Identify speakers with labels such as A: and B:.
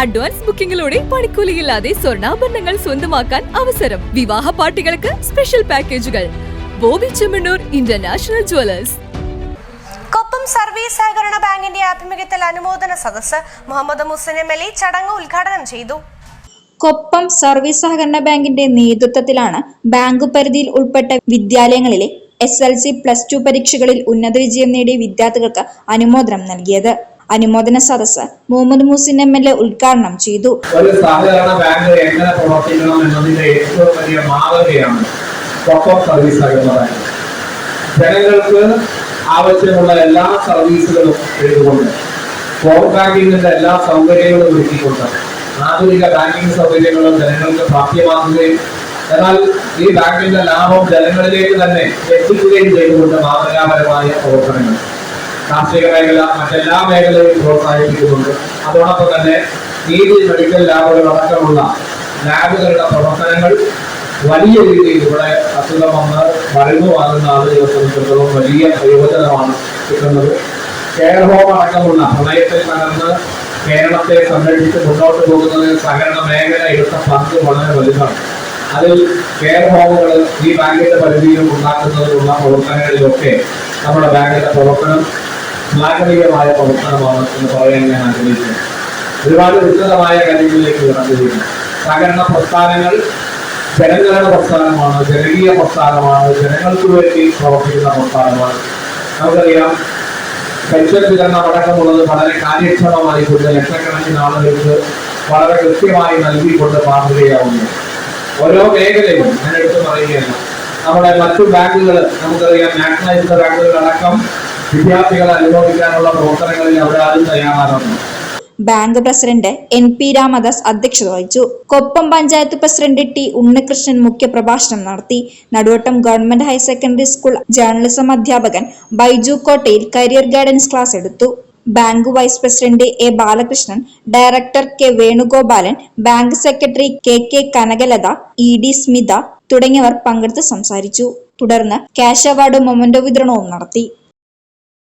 A: Advance ബുക്കിംഗിലൂടെ പണിക്കൂലിയില്ലാതെ സ്വർണാഭരണങ്ങൾ സ്വന്തമാക്കാൻ അവസരം. വിവാഹ പാർട്ടികൾക്ക് സ്പെഷ്യൽ പാക്കേജുകൾ. Bobby Chemmanur international jewellers
B: Koppam service സഹകരണ ബാങ്കിന്റെ ആഭിമുഖ്യത്തിൽ അനുമോദന സദസ് Muhammad Muslim M L A ചടങ്ങ് ഉദ്ഘാടനം ചെയ്തു.
C: കൊപ്പം സർവീസ് സഹകരണ ബാങ്കിന്റെ നേതൃത്വത്തിലാണ് ബാങ്ക് പരിധിയിൽ ഉൾപ്പെട്ട വിദ്യാലയങ്ങളിലെ S L C plus two പരീക്ഷകളിൽ ഉന്നത വിജയം നേടിയ വിദ്യാർത്ഥികൾക്ക് അനുമോദനം നൽകിയത്. അനുമോദന സദസ് Muhammad Muhsin M L A ഉദ്ഘാടനം ചെയ്തു.
D: ഒരു സഹകരണ ബാങ്ക് എങ്ങനെ പ്രവർത്തിക്കണം എന്നതിന്റെ ഏറ്റവും വലിയ മാതൃകയാണ് സർവീസ് ജനങ്ങൾക്ക് ആവശ്യമുള്ള എല്ലാ സർവീസുകളും ചെയ്തുകൊണ്ട് ഫോൺ ബാങ്കിങ്ങിന്റെ എല്ലാ സൗകര്യങ്ങളും ഒരുക്കിക്കൊണ്ട് ആധുനിക ബാങ്കിങ് സൗകര്യങ്ങളും ജനങ്ങൾക്ക് പ്രാപ്യമാക്കുകയും എന്നാൽ ഈ ബാങ്കിന്റെ ലാഭം ജനങ്ങളിലേക്ക് തന്നെ എത്തിക്കുകയും ചെയ്തുകൊണ്ട് മാതൃകാപരമായ പ്രവർത്തനങ്ങൾ കാർഷിക മേഖല മറ്റെല്ലാ മേഖലയും പ്രോത്സാഹിപ്പിക്കുന്നുണ്ട്. അതോടൊപ്പം തന്നെ നീതി മെഡിക്കൽ ലാബുകൾ അടക്കമുള്ള ലാബുകളുടെ പ്രവർത്തനങ്ങൾ വലിയ രീതിയിൽ ഇവിടെ അസുഖം വന്ന് മരുന്നുവാകുന്ന ആളുകളെ സംബന്ധിച്ചിടത്തോളം വലിയ പ്രയോജനമാണ് കിട്ടുന്നത്. ഹോം അടക്കമുള്ള പ്രളയത്തിൽ തകർന്ന് കേരളത്തെ സംരക്ഷിച്ച് മുന്നോട്ട് പോകുന്നതിൽ സഹകരണ മേഖല എടുത്ത പങ്ക് വളരെ വലുതാണ്. അതിൽ കെയർ ഹോമുകൾ ഈ ബാങ്കിന്റെ പരിധിയിൽ ഉണ്ടാക്കുന്നതിനുള്ള പ്രവർത്തനങ്ങളിലൊക്കെ നമ്മുടെ ബാങ്കിന്റെ പ്രവർത്തനം ശ്ലാഘനീയമായ പ്രവർത്തനമാണ് എന്ന് പറയാൻ ഞാൻ ആഗ്രഹിക്കുന്നു. ഒരുപാട് വിശദമായ കാര്യങ്ങളിലേക്ക് കടന്നിരിക്കുന്നു സഹകരണ പ്രസ്ഥാനങ്ങൾ ജനങ്ങളുടെ പ്രസ്ഥാനമാണ് ജനകീയ പ്രസ്ഥാനമാണ് ജനങ്ങൾക്ക് വേണ്ടി പ്രവർത്തിക്കുന്ന പ്രസ്ഥാനമാണ്. നമുക്കറിയാം പെൻഷൻ വിതരണം അടക്കമുള്ളത് വളരെ കാര്യക്ഷമമായി കൊണ്ട് ലക്ഷക്കണക്കിന് ആളുകൾക്ക് വളരെ കൃത്യമായി നൽകിക്കൊണ്ട് മാതൃകയാവുന്നു ഓരോ മേഖലയും ഞാൻ എടുത്തു പറയുകയാണ്. നമ്മുടെ മറ്റു ബാങ്കുകൾ നമുക്കറിയാം നാഷണലൈസ്ഡ് ബാങ്കുകൾ അടക്കം വിദ്യാർത്ഥികളെ അനുഭവിക്കാനുള്ള പ്രവർത്തനങ്ങളിൽ അവരാരും തയ്യാറാകുന്നു
C: bank president N P Ramadas അധ്യക്ഷത വഹിച്ചു. കൊപ്പം പഞ്ചായത്ത് പ്രസിഡന്റ് ടി ഉണ്ണികൃഷ്ണൻ മുഖ്യപ്രഭാഷണം നടത്തി. Naduvattam government higher secondary school journalism അധ്യാപകൻ Baiju Kottayil career guidance class എടുത്തു. Bank vice president A Balakrishnan director K Venugopalan bank secretary K K Kanakalatha E D Smitha തുടങ്ങിയവർ പങ്കെടുത്ത് സംസാരിച്ചു. തുടർന്ന് ക്യാഷ് അവാർഡ് മൊമന്റോ വിതരണവും നടത്തി.